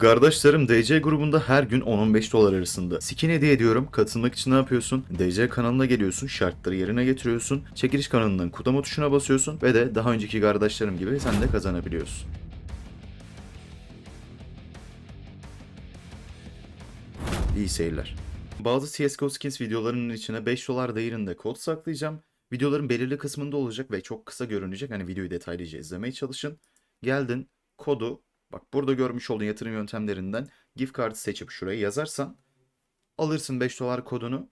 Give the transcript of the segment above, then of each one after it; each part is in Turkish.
Kardeşlerim DC grubunda her gün 10-15 dolar arasında. Skin hediye ediyorum. Katılmak için ne yapıyorsun? DC kanalına geliyorsun. Şartları yerine getiriyorsun. Çekiliş kanalından kudama tuşuna basıyorsun. Ve de daha önceki kardeşlerim gibi sen de kazanabiliyorsun. İyi seyirler. Bazı CSGO Skins videolarının içine 5 dolar değerinde kod saklayacağım. Videoların belirli kısmında olacak ve çok kısa görünecek. Hani videoyu detaylıca izlemeye çalışın. Geldin kodu bak burada görmüş olduğun yatırım yöntemlerinden gift kartı seçip şuraya yazarsan alırsın 5 dolar kodunu.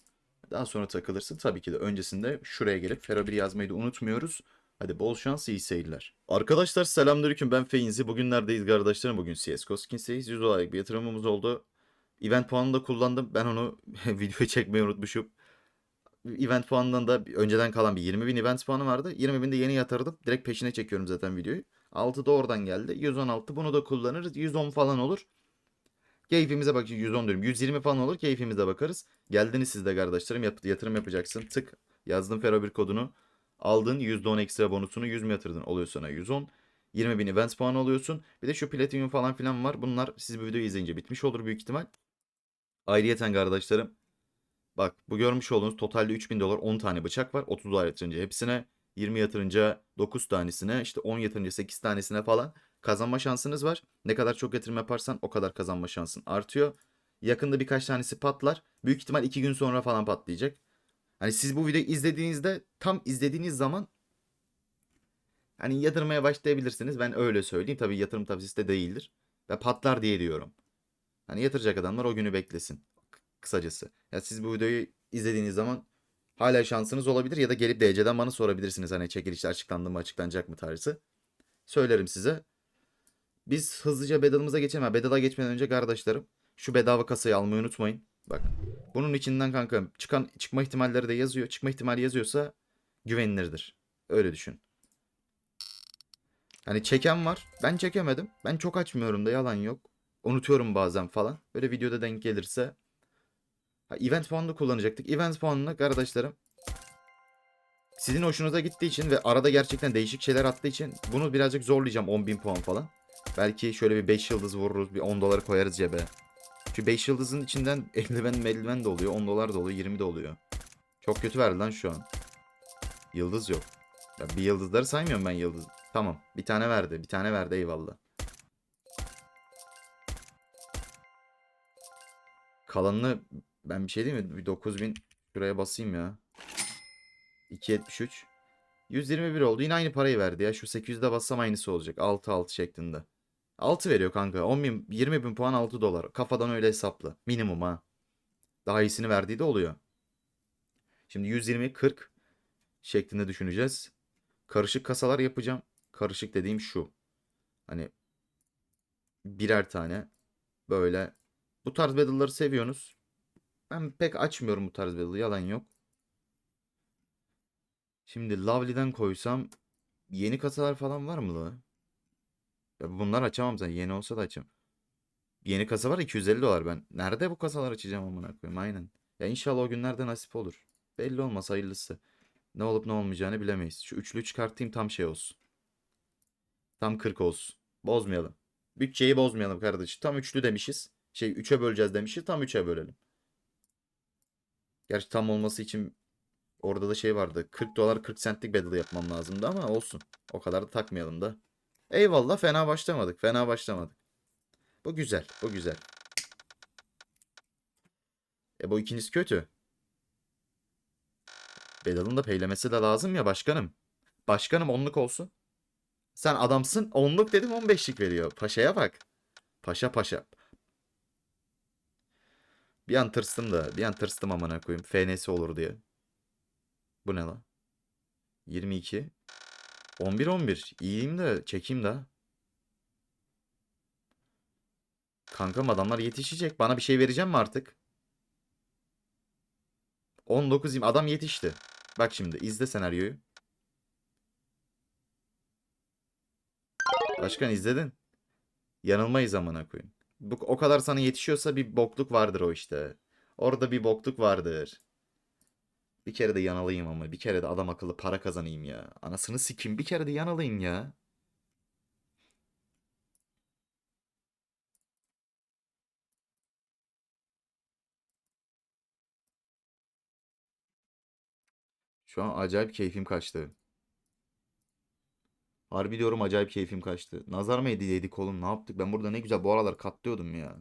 Daha sonra takılırsın. Tabii ki de öncesinde şuraya gelip 1 yazmayı da unutmuyoruz. Hadi bol şans iyi seyirler. Arkadaşlar selamünaleyküm ben Feyinzi. Bugün neredeyiz kardeşlerim? Bugün CSGO Skins'teyiz. 100 dolarlık bir yatırımımız oldu. Event puanını da kullandım. Ben onu videoya çekmeyi unutmuşum. Event puanından da önceden kalan bir 20 bin event puanı vardı. 20 bin de yeni yatırdım. Direkt peşine çekiyorum zaten videoyu. 6 da oradan geldi. 116 bunu da kullanırız. 110 falan olur. Keyfimize bak 110 diyorum. 120 falan olur. Keyfimize bakarız. Geldiniz siz de kardeşlerim. Yap, yatırım yapacaksın. Tık. Yazdım Fero 1 kodunu. Aldın %10 ekstra bonusunu 100 mi yatırdın? Oluyor sana 110. 20 bin event puanı alıyorsun. Bir de şu platinum falan filan var. Bunlar siz bu videoyu izleyince bitmiş olur büyük ihtimal. Ayrıyeten kardeşlerim. Bak bu görmüş olduğunuz totalde 3000 dolar 10 tane bıçak var. 30 dolar yatırınca hepsine 20 yatırınca 9 tanesine işte 10 yatırınca 8 tanesine falan kazanma şansınız var. Ne kadar çok yatırım yaparsan o kadar kazanma şansın artıyor. Yakında birkaç tanesi patlar. Büyük ihtimal 2 gün sonra falan patlayacak. Hani siz bu videoyu izlediğinizde tam izlediğiniz zaman hani yatırmaya başlayabilirsiniz. Ben öyle söyleyeyim. Tabii yatırım tavsiyesi de değildir. Ve patlar diye diyorum. Hani yatıracak adamlar o günü beklesin. Kısacası. Ya siz bu videoyu izlediğiniz zaman hala şansınız olabilir ya da gelip DC'den bana sorabilirsiniz. Hani çekilişler açıklandı mı açıklanacak mı tarzı. Söylerim size. Biz hızlıca bedalımıza geçelim. Bedala geçmeden önce kardeşlerim şu bedava kasayı almayı unutmayın. Bak bunun içinden kanka çıkan çıkma ihtimalleri de yazıyor. Çıkma ihtimali yazıyorsa güvenilirdir. Öyle düşün. Hani çeken var. Ben çekemedim. Ben çok açmıyorum da yalan yok. Unutuyorum bazen falan. Böyle videoda denk gelirse. Event puanını kullanacaktık. Event puanını kardeşlerim. Sizin hoşunuza gittiği için ve arada gerçekten değişik şeyler attığı için bunu birazcık zorlayacağım 10.000 puan falan. Belki şöyle bir 5 yıldız vururuz. Bir 10 doları koyarız cebe. Şu 5 yıldızın içinden eldiven meldiven de oluyor. 10 dolar da oluyor. 20 de oluyor. Çok kötü verdi lan şu an. Yıldız yok. Ya bir yıldızları saymıyorum ben yıldız. Tamam. Bir tane verdi. Bir tane verdi eyvallah. Kalanını ben bir şey diyeyim mi? Bir 9000 şuraya basayım ya. 273. 121 oldu. Yine aynı parayı verdi ya. Şu 800'de bassam aynısı olacak. 6-6 şeklinde. 6 veriyor kanka. 10 bin, 20 bin puan 6 dolar. Kafadan öyle hesaplı. Minimum ha. Daha iyisini verdiği de oluyor. Şimdi 120 40 şeklinde düşüneceğiz. Karışık kasalar yapacağım. Karışık dediğim şu. Hani birer tane böyle bu tarz battle'ları seviyorsunuz. Ben pek açmıyorum bu tarz battle'ı. Yalan yok. Şimdi Lovely'den koysam yeni kasalar falan var mı la? Ya bunlar açamam zaten. Yeni olsa da açayım. Yeni kasa var 250 dolar ben. Nerede bu kasalar açacağım amına koyayım aynen. Ya inşallah o günlerde nasip olur. Belli olmaz hayırlısı. Ne olup ne olmayacağını bilemeyiz. Şu üçlü çıkartayım tam şey olsun. Tam 40 olsun. Bozmayalım. Bütçeyi bozmayalım kardeşim. Tam üçlü demişiz. Şey 3'e böleceğiz demişiz. Tam 3'e bölelim. Gerçi tam olması için orada da şey vardı. 40 dolar 40 centlik battle yapmam lazımdı ama olsun. O kadar da takmayalım da. Eyvallah fena başlamadık. Fena başlamadık. Bu güzel. Bu güzel. E bu ikincisi kötü. Bedal'ın da peylemesi de lazım ya başkanım. Başkanım onluk olsun. Sen adamsın onluk dedim 15'lik veriyor. Paşaya bak. Paşa paşa. Bir an tırstım da. Bir an tırstım amına koyayım. FNS olur diye. Bu ne lan? 22. 11 11. İyiyim de çekeyim de. Kankam adamlar yetişecek. Bana bir şey vereceğim mi artık? 19 20. Adam yetişti. Bak şimdi izle senaryoyu. Başkan izledin. Yanılmayız amına koyayım bu, o kadar sana yetişiyorsa bir bokluk vardır o işte. Orada bir bokluk vardır. Bir kere de yanalayayım ama. Bir kere de adam akıllı para kazanayım ya. Anasını sikim bir kere de yanalayayım ya. Şu an acayip keyfim kaçtı. Harbi diyorum acayip keyfim kaçtı. Nazar mı yedik oğlum ne yaptık? Ben burada ne güzel bu aralar katlıyordum ya.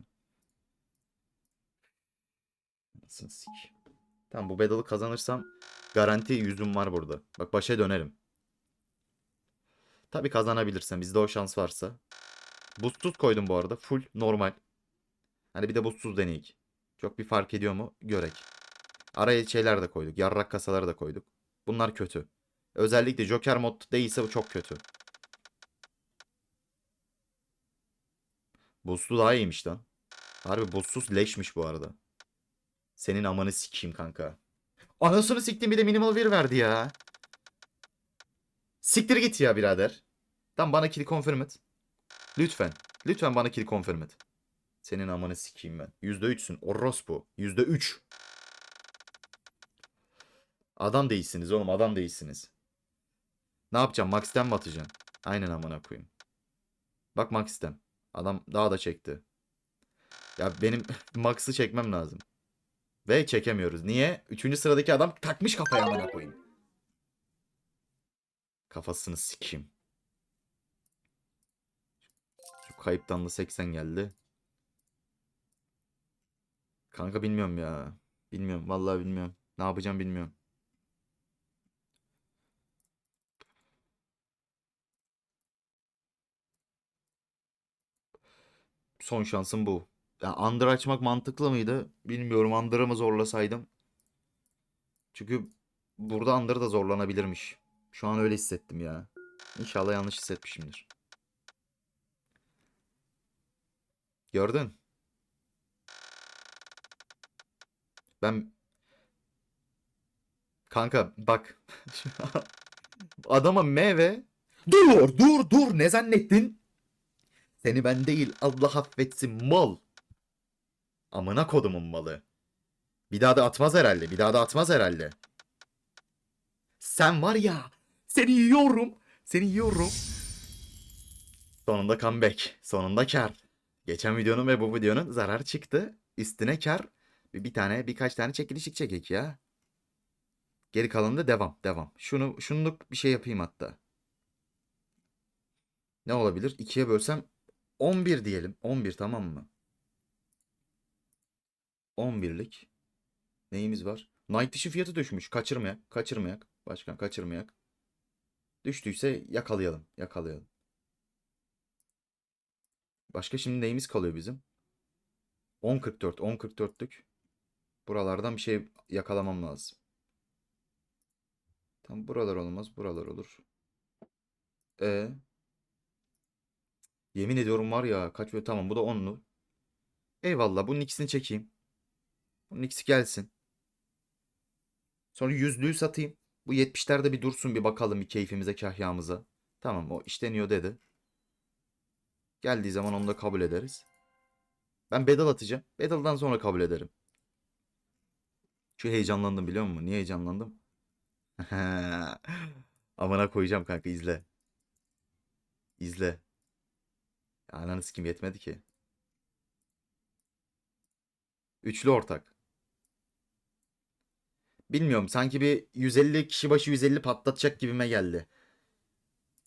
Anasını sik. Tamam bu battle'ı kazanırsam garanti yüzüm var burada. Bak başa dönerim. Tabii kazanabilirsem bizde o şans varsa. Boostsuz koydum bu arada. Full normal. Hani bir de boostsuz deneyik. Çok bir fark ediyor mu? Görek. Araya şeyler de koyduk. Yarrak kasaları da koyduk. Bunlar kötü. Özellikle Joker mod değilse bu çok kötü. Boostlu daha iyiymiş lan. Harbi boostsuz leşmiş bu arada. Senin amanı sikeyim kanka. Anasını siktim bir de minimal bir verdi ya. Siktir git ya birader. Tam bana kill confirm et. Lütfen. Lütfen bana kill confirm et. Senin amanı sikeyim ben. %3'sün. Orospu. %3. Adam değilsiniz oğlum adam değilsiniz. Ne yapacağım? Max'ten mi atacaksın? Aynen amına koyayım. Bak Max'ten. Adam daha da çekti. Ya benim Max'ı çekmem lazım. Ve çekemiyoruz. Niye? Üçüncü sıradaki adam takmış kafaya amına koyayım. Kafasını sikeyim. Şu kayıptan da 80 geldi. Kanka bilmiyorum ya. Bilmiyorum. Vallahi bilmiyorum. Ne yapacağım bilmiyorum. Son şansım bu. Ya Under açmak mantıklı mıydı? Bilmiyorum. Under'ı mı zorlasaydım? Çünkü burada Under da zorlanabilirmiş. Şu an öyle hissettim ya. İnşallah yanlış hissetmişimdir. Gördün? Ben Kanka bak. Adama meyve. Dur dur dur ne zannettin? Seni ben değil Allah affetsin mal. Amına kodumun malı. Bir daha da atmaz herhalde. Bir daha da atmaz herhalde. Sen var ya. Seni yiyorum. Seni yiyorum. Sonunda comeback. Sonunda kar. Geçen videonun ve bu videonun zarar çıktı. Üstüne kar. Bir, bir tane birkaç tane çekilişik çekek ya. Geri kalanında devam. Devam. Şunu şunluk bir şey yapayım hatta. Ne olabilir? 2'ye bölsem 11 diyelim. 11 tamam mı? 11'lik. Neyimiz var? Night dışı fiyatı düşmüş. Kaçırmayak. Kaçırmayak. Başkan kaçırmayak. Düştüyse yakalayalım. Yakalayalım. Başka şimdi neyimiz kalıyor bizim? 10.44. 10.44'lük. Buralardan bir şey yakalamam lazım. Tam buralar olmaz. Buralar olur. E Yemin ediyorum var ya kaç böyle tamam bu da 10'lu. Eyvallah bunun ikisini çekeyim. Bunun ikisi gelsin. Sonra yüzlüğü satayım. Bu 70'lerde bir dursun bir bakalım bir keyfimize kahyamıza. Tamam o işleniyor dedi. Geldiği zaman onu da kabul ederiz. Ben bedel atacağım. Bedel'dan sonra kabul ederim. Şu heyecanlandım biliyor musun? Niye heyecanlandım? Amına koyacağım kanka izle. İzle. Ananı sikim yetmedi ki. Üçlü ortak. Bilmiyorum sanki bir 150 kişi başı 150 patlatacak gibime geldi.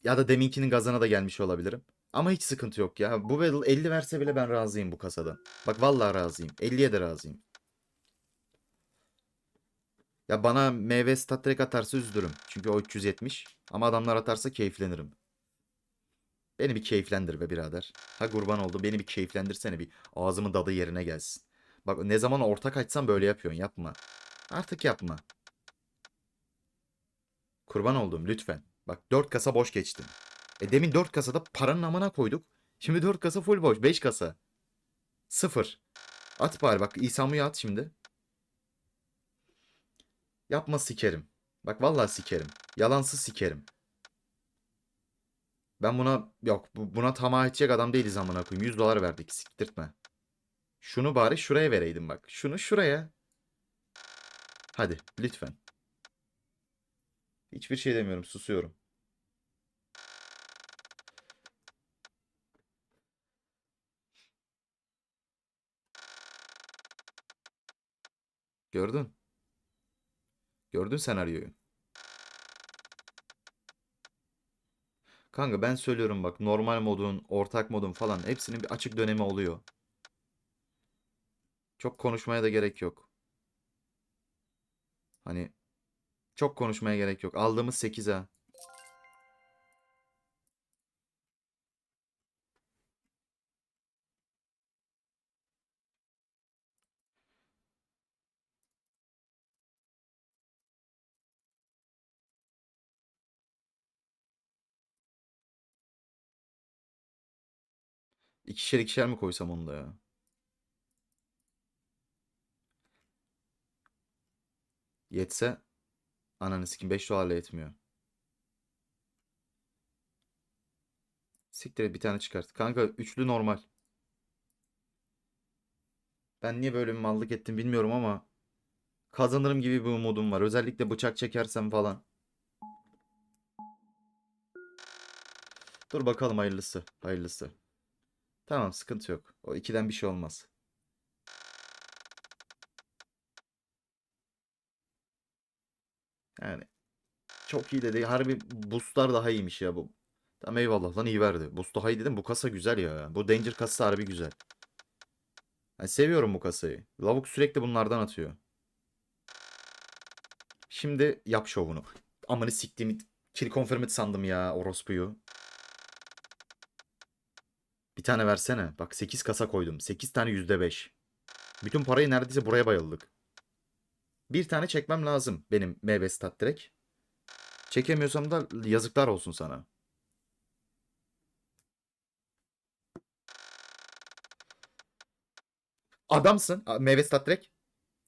Ya da deminkinin gazına da gelmiş olabilirim. Ama hiç sıkıntı yok ya. Bu battle 50 verse bile ben razıyım bu kasadan. Bak vallahi razıyım. 50'ye de razıyım. Ya bana meyve stat atarsa üzülürüm. Çünkü o 370. Ama adamlar atarsa keyiflenirim. Beni bir keyiflendir be birader. Ha kurban oldu. Beni bir keyiflendirsene bir. Ağzımın tadı yerine gelsin. Bak ne zaman ortak açsam böyle yapıyorsun. Yapma. Artık yapma. Kurban oldum lütfen. Bak 4 kasa boş geçtim. E demin 4 kasada paranın amına koyduk. Şimdi 4 kasa full boş. 5 kasa. 0. At bari bak İsamu'yu at şimdi. Yapma sikerim. Bak vallahi sikerim. Yalansız sikerim. Ben buna yok bu- buna tamah edecek adam değiliz amına koyayım. 100 dolar verdik siktirtme. Şunu bari şuraya vereydim bak. Şunu şuraya. Hadi lütfen. Hiçbir şey demiyorum susuyorum. Gördün. Gördün senaryoyu. Kanka ben söylüyorum bak normal modun, ortak modun falan hepsinin bir açık dönemi oluyor. Çok konuşmaya da gerek yok. Hani çok konuşmaya gerek yok. Aldığımız 8 İkişer ikişer mi koysam onu da ya? Yetse ananı sikim 5 dolarla yetmiyor. Siktir bir tane çıkart. Kanka üçlü normal. Ben niye böyle bir mallık ettim bilmiyorum ama kazanırım gibi bir umudum var. Özellikle bıçak çekersem falan. Dur bakalım hayırlısı. Hayırlısı. Tamam sıkıntı yok. O ikiden bir şey olmaz. Yani çok iyi dedi. Harbi boostlar daha iyiymiş ya bu. Tamam eyvallah lan iyi verdi. Boost daha iyi dedim. Bu kasa güzel ya. Bu Danger kasası harbi güzel. Ben seviyorum bu kasayı. Lavuk sürekli bunlardan atıyor. Şimdi yap şovunu. Amanı siktiğimi kill confirmed sandım ya orospuyu. Bir tane versene. Bak 8 kasa koydum. 8 tane %5. Bütün parayı neredeyse buraya bayıldık. Bir tane çekmem lazım benim meyve stat direkt. Çekemiyorsam da yazıklar olsun sana. Adamsın. Meyve stat direkt.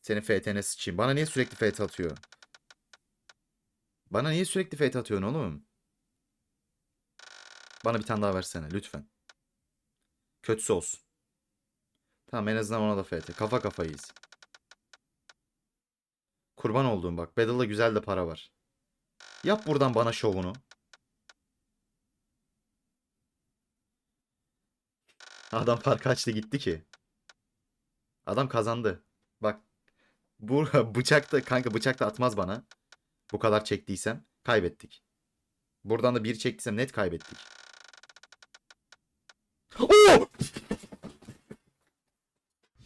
Senin FT'ne sıçayım. Bana niye sürekli FT atıyor? Bana niye sürekli FT atıyorsun oğlum? Bana bir tane daha versene lütfen. Kötüsü olsun. Tamam en azından ona da FT. Kafa kafayız. Kurban olduğum bak. Battle'da güzel de para var. Yap buradan bana şovunu. Adam fark açtı gitti ki. Adam kazandı. Bak. Bu bıçakta kanka bıçakta atmaz bana. Bu kadar çektiysem kaybettik. Buradan da bir çektiysem net kaybettik. Oo!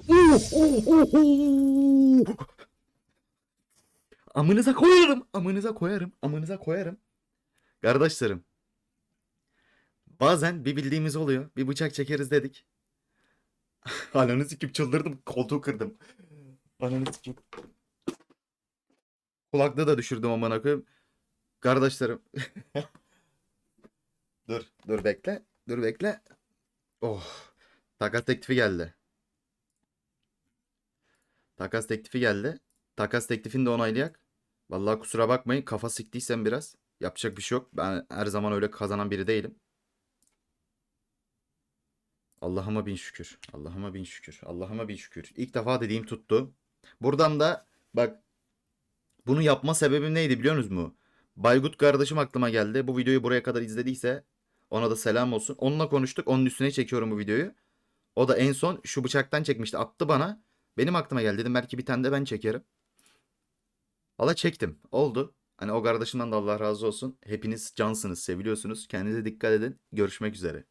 Oo, oo, oo, oo! Amınıza koyarım. Amınıza koyarım. Amınıza koyarım. Kardeşlerim. Bazen bir bildiğimiz oluyor. Bir bıçak çekeriz dedik. Ananı sikip çıldırdım. Koltuğu kırdım. Ananı sikip. Kulaklığı da düşürdüm amına koyayım. Kardeşlerim. dur. Dur bekle. Dur bekle. Oh. Takas teklifi geldi. Takas teklifi geldi. Takas teklifini de onaylayak. Vallahi kusura bakmayın kafa siktiysem biraz. Yapacak bir şey yok. Ben her zaman öyle kazanan biri değilim. Allah'ıma bin şükür. Allah'ıma bin şükür. Allah'ıma bin şükür. İlk defa dediğim tuttu. Buradan da bak bunu yapma sebebim neydi biliyor musunuz mu? Baygut kardeşim aklıma geldi. Bu videoyu buraya kadar izlediyse ona da selam olsun. Onunla konuştuk. Onun üstüne çekiyorum bu videoyu. O da en son şu bıçaktan çekmişti. Attı bana. Benim aklıma geldi. Dedim belki bir tane de ben çekerim. Valla çektim. Oldu. Hani o kardeşimden de Allah razı olsun. Hepiniz cansınız, seviliyorsunuz. Kendinize dikkat edin. Görüşmek üzere.